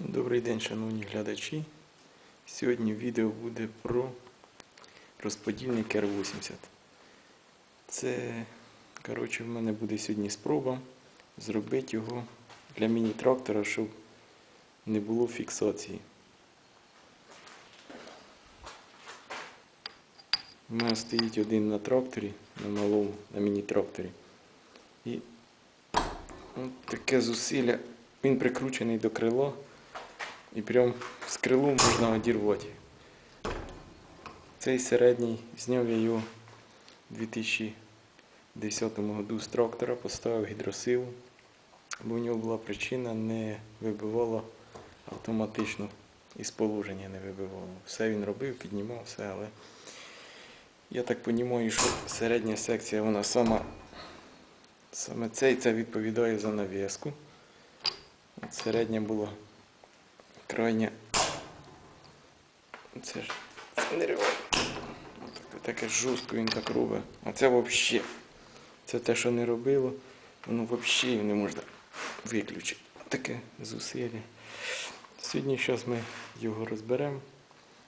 Добрий день, шановні глядачі. Сьогодні відео буде про розподільник R80. Це, коротше, в мене буде сьогодні спроба зробити його для міні-трактора, щоб не було фіксації. У мене стоїть один на тракторі, на малому, на міні-тракторі. І от таке зусилля. Він прикручений до крила. І прям з крилу можна одірвати. Цей середній зняв я його у 2010 году з трактора, поставив гідросилу, бо в нього була причина, не вибивало автоматично із положення не вибивало. Все він робив, піднімав все, але я так розумію, що середня секція вона сама, саме цей це відповідає за нав'язку. Середня була крайня. Це ж це не. Таке, таке жорстко він так робить. А це взагалі. Це те, що не робило, воно взагалі не можна виключити. Таке зусилля. Сьогодні зараз ми його розберемо,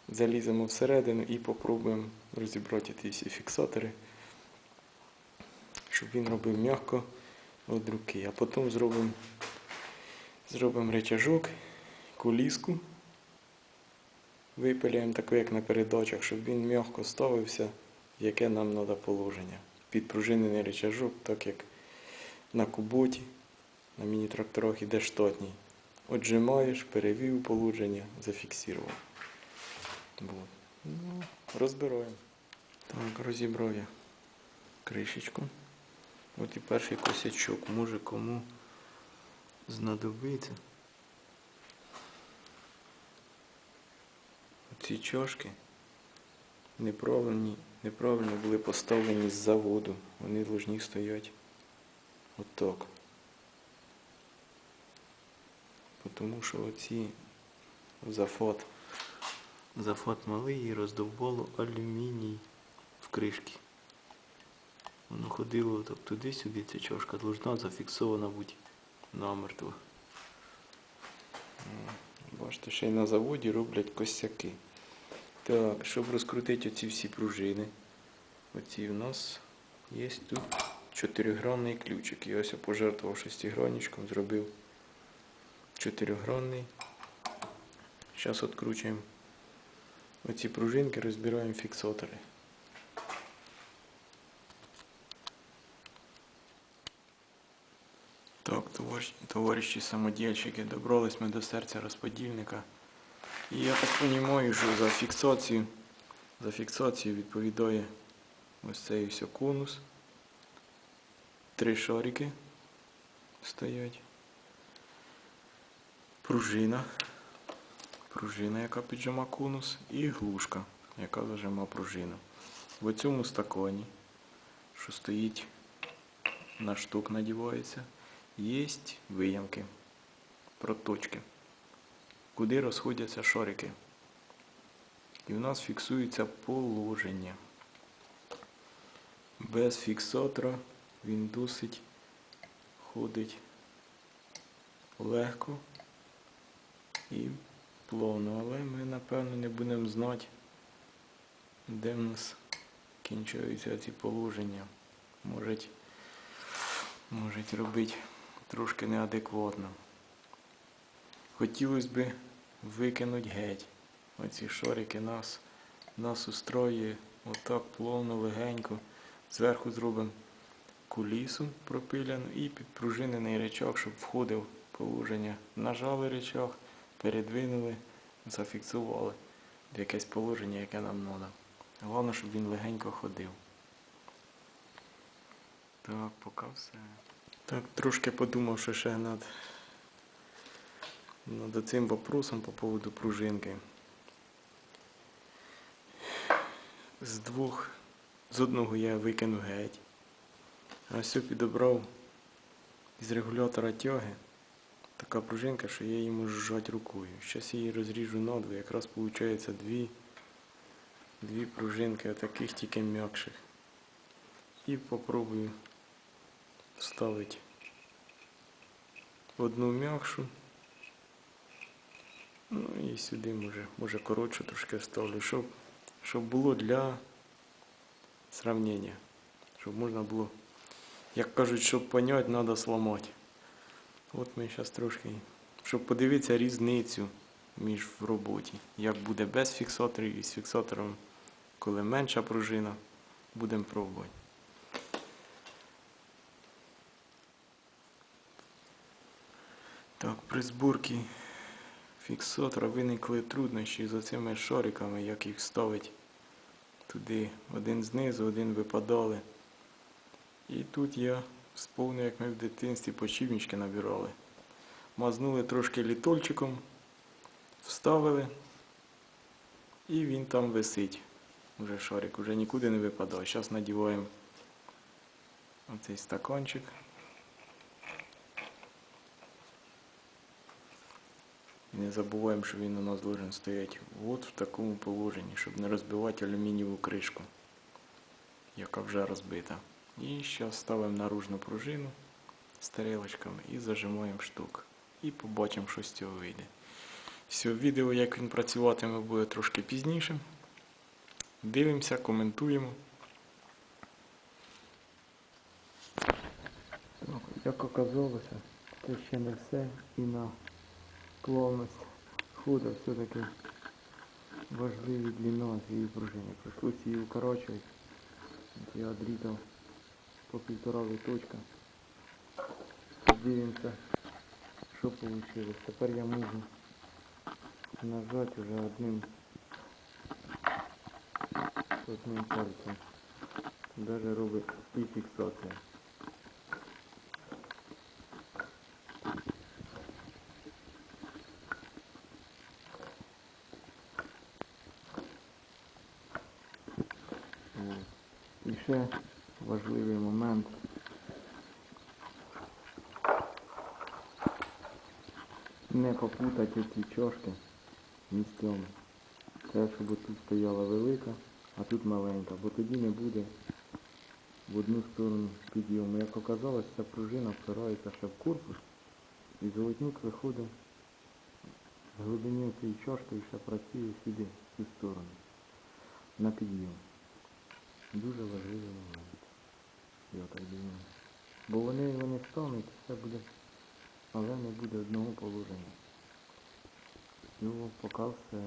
заліземо всередину і попробуємо розібрати всі фіксатори, щоб він робив м'яко від руки. А потім зробимо зробимо речажок куліску. Випиляємо таку, як на передачах, щоб він м'яко ставився, яке нам треба положення. Підпружинений речажок, так як на куботі, на міні-тракторах іде штатній. Отжимаєш, перевів положення, зафіксував. Ну, розбираємо. Так, розібрав я кришечку. От і перший косячок. Може кому знадобиться. Ці чашки неправильні, неправильно були поставлені з заводу. Вони повинні стояти отак. Тому що оці зафот, зафот малий і роздовбало алюміній в кришки. Воно ходило так туди-сюди, ця чашка должна зафіксована бути намертво. Бачите, ще й на заводі роблять косяки. Так, щоб розкрутити оці всі пружини, оці в нас є тут чотиригранний ключик. Я ось я пожертвував шестигранничком, зробив чотиригранний. Зараз відкручуємо оці пружинки, розбираємо фіксатори. Так, товариші, самодільщики, добрались ми до серця розподільника. І я так розумію, що за фіксацію, за фіксацію відповідає ось цей ось конус. Три шарики стоять. Пружина. Пружина, яка піджима конус, і глушка, яка зажима пружину. В цьому стакані, що стоїть на штук надівається, є виямки, проточки куди розходяться шарики. І в нас фіксується положення. Без фіксатора він досить ходить легко і плавно, але ми напевно не будемо знати, де в нас кінчаються ці положення. Можуть, можуть робити трошки неадекватно. Хотілося б викинуть геть. Оці шарики нас, нас устроює отак плавно, легенько. Зверху зробимо кулісу пропиляну і підпружинений речах, щоб входив положення. Нажали речах, передвинули, зафіксували в якесь положення, яке нам треба. Головне, щоб він легенько ходив. Так, поки все. Так, трошки подумавши ще над над цим вопросом по поводу пружинки. З двох, з одного я викину геть, а все підобрав із регулятора тяги. Така пружинка, що я її можу зжати рукою. Зараз її розріжу надві, якраз виходить дві, дві пружинки, таких тільки м'якших. І попробую вставити одну м'якшу Ну і сюди може, може коротше трошки вставлю, щоб, щоб було для сравнення. Щоб можна було, як кажуть, щоб поняти, треба сламати. От ми зараз трошки, щоб подивитися різницю між в роботі. Як буде без фіксаторів і з фіксатором, коли менша пружина, будемо пробувати. Так, при зборці фіксатора виникли труднощі з оцими шариками, як їх ставити туди. Один знизу, один випадали. І тут я сповнив, як ми в дитинстві почівнички набирали. Мазнули трошки літольчиком, вставили, і він там висить. Уже шарик, уже нікуди не випадав. Зараз надіваємо оцей стаканчик. Не забуваємо, що він у нас должен стояти от в такому положенні, щоб не розбивати алюмінієву кришку, яка вже розбита. І зараз ставимо наружну пружину стрілочками і зажимаємо штук. І побачимо, що з цього вийде. Все, відео, як він працюватиме, буде трошки пізніше. Дивимося, коментуємо. Як оказалося, це ще не все і на плавність ходу все-таки важливі длина цієї пружини. Прийшлося її укорочувати. От Я відрізав по півтора виточка. Дивимося, що вийшло. Тепер я можу нажати вже одним одним пальцем. Даже робить і фіксація. І ще важливий момент. Не попутати ці чошки місцями. Це щоб тут стояла велика, а тут маленька, бо тоді не буде в одну сторону підйому. Як оказалось, ця пружина впирається ще в корпус і золотник виходить з глибини цієї чошки і ще працює сюди, в цю сторону, на підйом. Дуже важливий момент. Я так думаю. Бо вони його не стануть, все буде, але не буде одного положення. Ну, поки все.